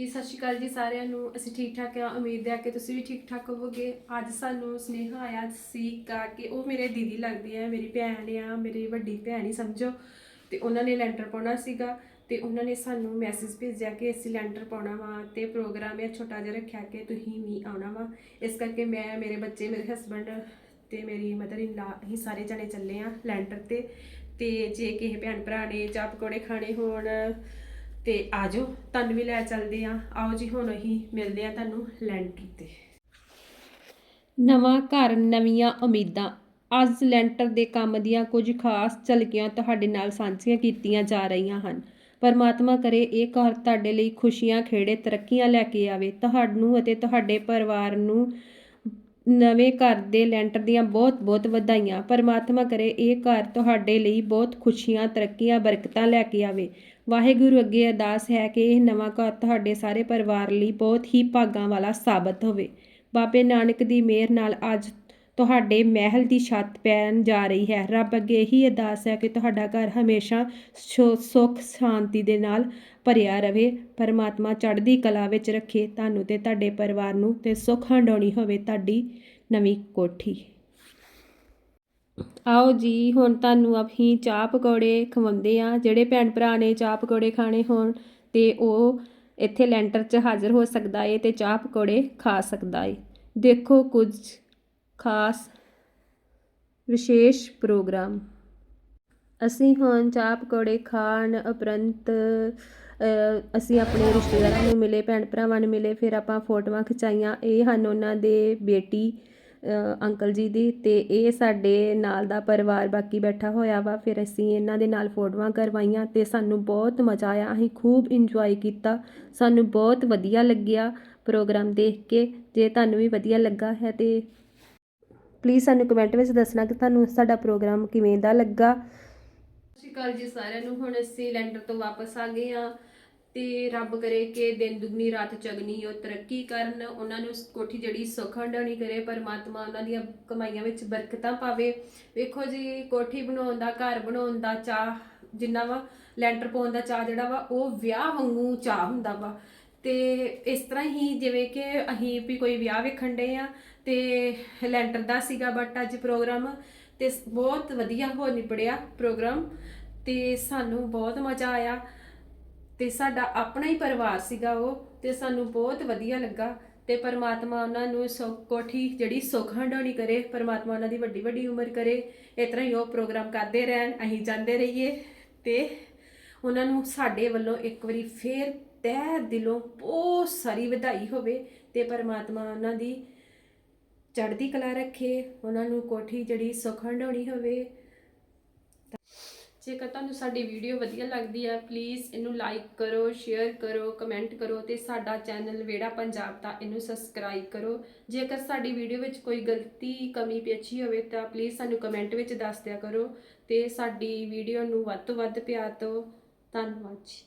ਜੀ, ਸਤਿ ਸ਼੍ਰੀ ਅਕਾਲ ਜੀ ਸਾਰਿਆਂ ਨੂੰ। ਅਸੀਂ ਠੀਕ ਠਾਕ ਆ ਉਮੀਦ ਹੈ ਕਿ ਤੁਸੀਂ ਵੀ ਠੀਕ ਠਾਕ ਹੋਵੋਗੇ। ਅੱਜ ਸਾਨੂੰ ਸੁਨੇਹਾ ਆਇਆ ਸੀ ਕਾ ਕਿ ਉਹ ਮੇਰੇ ਦੀਦੀ ਲੱਗਦੀ ਹੈ ਮੇਰੀ ਭੈਣ ਆ, ਮੇਰੀ ਵੱਡੀ ਭੈਣ ਹੀ ਸਮਝੋ। ਤੇ ਉਹਨਾਂ ਨੇ ਲੈਂਟਰ ਪਾਉਣਾ ਸੀਗਾ ਤੇ ਉਹਨਾਂ ਨੇ ਸਾਨੂੰ ਮੈਸੇਜ ਭੇਜਿਆ ਕਿ ਅਸੀਂ ਲੈਂਟਰ ਪਾਉਣਾ ਵਾ ਤੇ ਪ੍ਰੋਗਰਾਮ ਇਹ ਛੋਟਾ ਜਿਹਾ ਰੱਖਿਆ ਕਿ ਤੁਸੀਂ ਵੀ ਆਉਣਾ ਵਾ। ਇਸ ਕਰਕੇ ਮੈਂ, ਮੇਰੇ ਬੱਚੇ, ਮੇਰੇ ਹਸਬੰਡ ਤੇ ਮੇਰੀ ਮਦਰ ਇਨ ਲਾ ਅਸੀਂ ਸਾਰੇ ਜਣੇ ਚੱਲੇ ਆ ਲੈਂਟਰ ਤੇ। ਤੇ ਜੇ ਕਿਸੇ ਭੈਣ ਭਰਾ ਨੇ ਚਾਹ ਪਕੌੜੇ ਖਾਣੇ ਹੋਣ ਤੇ ਆਜੋ, ਤੁਹਾਨੂੰ ਵੀ ਲੈ ਚੱਲਦੇ ਆ ਆਓ ਜੀ, ਹੁਣ ਅਸੀਂ ਮਿਲਦੇ ਆ ਤੁਹਾਨੂੰ ਲੈਂਟਰ ਤੇ। ਨਵਾਂ ਘਰ, ਨਵੀਆਂ ਉਮੀਦਾਂ। ਅੱਜ ਲੈਂਟਰ ਦੇ ਕੰਮ ਦੀਆਂ ਕੁਝ ਖਾਸ ਝਲਕੀਆਂ ਤੁਹਾਡੇ ਨਾਲ ਸਾਂਝੀਆਂ ਕੀਤੀਆਂ ਜਾ ਰਹੀਆਂ ਹਨ। ਪਰਮਾਤਮਾ ਕਰੇ ਇਹ ਘਰ ਤੁਹਾਡੇ ਲਈ ਖੁਸ਼ੀਆਂ, ਖੇੜੇ, ਤਰੱਕੀਆਂ ਲੈ ਕੇ ਆਵੇ। ਤੁਹਾਨੂੰ ਅਤੇ ਤੁਹਾਡੇ ਪਰਿਵਾਰ ਨੂੰ ਨਵੇਂ ਘਰ ਦੇ ਲੈਂਟਰ ਦੀਆਂ ਬਹੁਤ-ਬਹੁਤ ਵਧਾਈਆਂ। ਪਰਮਾਤਮਾ ਕਰੇ ਇਹ ਘਰ ਤੁਹਾਡੇ ਲਈ ਬਹੁਤ ਖੁਸ਼ੀਆਂ, ਤਰੱਕੀਆਂ, ਬਰਕਤਾਂ ਲੈ ਕੇ ਆਵੇ। ਵਾਹਿਗੁਰੂ ਅੱਗੇ ਅਰਦਾਸ ਹੈ ਕਿ ਇਹ ਨਵਾਂ ਘਰ ਤੁਹਾਡੇ ਸਾਰੇ ਪਰਿਵਾਰ ਲਈ ਬਹੁਤ ਹੀ ਭਾਗਾਂ ਵਾਲਾ ਸਾਬਤ ਹੋਵੇ। ਬਾਬੇ ਨਾਨਕ ਦੀ ਮਿਹਰ ਨਾਲ ਅੱਜ ਤੁਹਾਡੇ ਮਹਿਲ ਦੀ ਛੱਤ ਪੈਣ ਜਾ ਰਹੀ ਹੈ। ਰੱਬ ਅੱਗੇ ਇਹੀ ਅਰਦਾਸ ਹੈ ਕਿ ਤੁਹਾਡਾ ਘਰ ਹਮੇਸ਼ਾ ਸੁ- ਸੁੱਖ, ਸ਼ਾਂਤੀ ਦੇ ਨਾਲ ਭਰਿਆ ਰਵੇ। ਪਰਮਾਤਮਾ ਚੜ੍ਹਦੀ ਕਲਾ ਵਿੱਚ ਰੱਖੇ। ਤੁਹਾਨੂੰ ਤੇ ਤੁਹਾਡੇ ਪਰਿਵਾਰ ਨੂੰ ਤੇ ਸੁੱਖ ਹੰਡਾਉਣੀ ਹੋਵੇ ਤੁਹਾਡੀ ਨਵੀਂ ਕੋਠੀ। ਆਓ ਜੀ, ਹੁਣ ਤੁਹਾਨੂੰ ਅਸੀਂ ਚਾਹ ਪਕੌੜੇ ਖਵਾਉਂਦੇ ਆ ਜਿਹੜੇ ਭੈਣ ਭਰਾ ਨੇ ਚਾਹ ਪਕੌੜੇ ਖਾਣੇ ਹੋਣ ਤੇ ਉਹ ਇੱਥੇ ਲੈਂਟਰ 'ਚ ਹਾਜ਼ਰ ਹੋ ਸਕਦਾ ਏ ਤੇ ਚਾਹ ਪਕੌੜੇ ਖਾ ਸਕਦਾ ਏ। ਦੇਖੋ ਕੁਝ ਖਾਸ ਵਿਸ਼ੇਸ਼ ਪ੍ਰੋਗਰਾਮ। ਅਸੀਂ ਹੁਣ ਚਾਹ ਪਕੌੜੇ ਖਾਣ ਉਪਰੰਤ ਅਸੀਂ ਆਪਣੇ ਰਿਸ਼ਤੇਦਾਰਾਂ ਨੂੰ ਮਿਲੇ, ਭੈਣ ਭਰਾਵਾਂ ਨੂੰ ਮਿਲੇ, ਫਿਰ ਆਪਾਂ ਫੋਟੋਆਂ ਖਿਚਾਈਆਂ। ਇਹ ਹਨ ਉਹਨਾਂ ਦੇ ਬੇਟੀ ਅੰਕਲ ਜੀ ਦੀ ਤੇ ਇਹ ਸਾਡੇ ਨਾਲ ਦਾ ਪਰਿਵਾਰ ਬਾਕੀ ਬੈਠਾ ਹੋਇਆ ਵਾ। ਫਿਰ ਅਸੀਂ ਇਹਨਾਂ ਦੇ ਨਾਲ ਫੋਟੋਆਂ ਕਰਵਾਈਆਂ ਤੇ ਸਾਨੂੰ ਬਹੁਤ ਮਜ਼ਾ ਆਇਆ। ਅਸੀਂ ਖੂਬ ਇੰਜੋਏ ਕੀਤਾ। ਸਾਨੂੰ ਬਹੁਤ ਵਧੀਆ ਲੱਗਿਆ ਪ੍ਰੋਗਰਾਮ ਦੇਖ ਕੇ। ਜੇ ਤੁਹਾਨੂੰ ਵੀ ਵਧੀਆ ਲੱਗਾ ਹੈ ਤੇ ਪਲੀਜ਼ ਸਾਨੂੰ ਕਮੈਂਟ ਵਿੱਚ ਦੱਸਣਾ ਕਿ ਤੁਹਾਨੂੰ ਸਾਡਾ ਪ੍ਰੋਗਰਾਮ ਕਿਵੇਂ ਦਾ ਲੱਗਾ। ਸਤਿ ਸ਼੍ਰੀ ਅਕਾਲ ਜੀ ਸਾਰਿਆਂ ਨੂੰ। ਹੁਣ ਅਸੀਂ ਲੈਂਡਰ ਤੋਂ ਵਾਪਸ ਆ ਗਏ ਆ ਤੇ ਰੱਬ ਕਰੇ ਕਿ ਦਿਨ ਦੁਗਣੀ, ਰਾਤ ਚਗਣੀ ਉਹ ਤਰੱਕੀ ਕਰਨ, ਉਹਨਾਂ ਨੂੰ ਕੋਠੀ ਜਿਹੜੀ ਸੁੱਖ ਕਰੇ, ਪਰਮਾਤਮਾ ਉਹਨਾਂ ਦੀਆਂ ਕਮਾਈਆਂ ਵਿੱਚ ਬਰਕਤਾਂ ਪਾਵੇ। ਵੇਖੋ ਜੀ, ਕੋਠੀ ਬਣਾਉਣ ਦਾ, ਘਰ ਬਣਾਉਣ ਦਾ ਚਾਹ ਜਿੰਨਾ ਵਾ, ਲੈਂਟਰ ਪਾਉਣ ਦਾ ਚਾਹ ਜਿਹੜਾ ਵਾ, ਉਹ ਵਿਆਹ ਵਾਂਗੂ ਚਾਹ ਹੁੰਦਾ ਵਾ। ਤੇ ਇਸ ਤਰ੍ਹਾਂ ਹੀ ਜਿਵੇਂ ਕਿ ਅਸੀਂ ਵੀ ਕੋਈ ਵਿਆਹ ਵੇਖਣ ਡਏ ਆ ਤੇ ਲੈਂਟਰ ਦਾ ਸੀਗਾ ਬਟ ਅੱਜ ਪ੍ਰੋਗਰਾਮ ਤੇ ਬਹੁਤ ਵਧੀਆ ਹੋ ਨਿਪੜਿਆ ਪ੍ਰੋਗਰਾਮ ਤੇ ਸਾਨੂੰ ਬਹੁਤ ਮਜ਼ਾ ਆਇਆ ਤੇ ਸਾਡਾ ਆਪਣਾ ਹੀ ਪਰਿਵਾਰ ਸੀਗਾ ਉਹ ਤੇ ਸਾਨੂੰ ਬਹੁਤ ਵਧੀਆ ਲੱਗਾ ਤੇ ਪਰਮਾਤਮਾ ਉਹਨਾਂ ਨੂੰ ਸੁੱਖ, ਕੋਠੀ ਜਿਹੜੀ ਸੁੱਖ ਹੰਡਾਉਣੀ ਕਰੇ, ਪਰਮਾਤਮਾ ਉਹਨਾਂ ਦੀ ਵੱਡੀ ਵੱਡੀ ਉਮਰ ਕਰੇ, ਇਸ ਤਰ੍ਹਾਂ ਹੀ ਉਹ ਪ੍ਰੋਗਰਾਮ ਕਰਦੇ ਰਹਿਣ, ਅਸੀਂ ਜਾਂਦੇ ਰਹੀਏ ਤੇ ਉਹਨਾਂ ਨੂੰ ਸਾਡੇ ਵੱਲੋਂ ਇੱਕ ਵਾਰੀ ਫੇਰ ਤਹਿ ਦਿਲੋਂ ਬਹੁਤ ਸਾਰੀ ਵਧਾਈ ਹੋਵੇ ਤੇ ਪਰਮਾਤਮਾ ਉਹਨਾਂ ਦੀ ਚੜ੍ਹਦੀ ਕਲਾ ਰੱਖੇ, ਉਹਨਾਂ ਨੂੰ ਕੋਠੀ ਜਿਹੜੀ ਸੁੱਖ ਹੋਵੇ। ਜੇਕਰ ਤੁਹਾਨੂੰ ਸਾਡੀ ਵੀਡੀਓ ਵਧੀਆ ਲੱਗਦੀ ਹੈ ਪਲੀਜ਼ ਇਹਨੂੰ ਲਾਈਕ ਕਰੋ ਸ਼ੇਅਰ ਕਰੋ ਕਮੈਂਟ ਕਰੋ ਤੇ ਸਾਡਾ ਚੈਨਲ ਵੇੜਾ ਪੰਜਾਬ ਦਾ ਇਹਨੂੰ ਸਬਸਕ੍ਰਾਈਬ ਕਰੋ। ਜੇਕਰ ਸਾਡੀ ਵੀਡੀਓ ਵਿੱਚ ਕੋਈ ਗਲਤੀ, ਕਮੀ ਪੇਚੀ ਹੋਵੇ ਤਾਂ ਪਲੀਜ਼ ਸਾਨੂੰ ਕਮੈਂਟ ਵਿੱਚ ਦੱਸ ਦਿਆ ਕਰੋ ਤੇ ਸਾਡੀ ਵੀਡੀਓ ਨੂੰ ਵੱਧ ਤੋਂ ਵੱਧ ਪਿਆਰ ਦਿਓ। ਧੰਨਵਾਦ ਜੀ।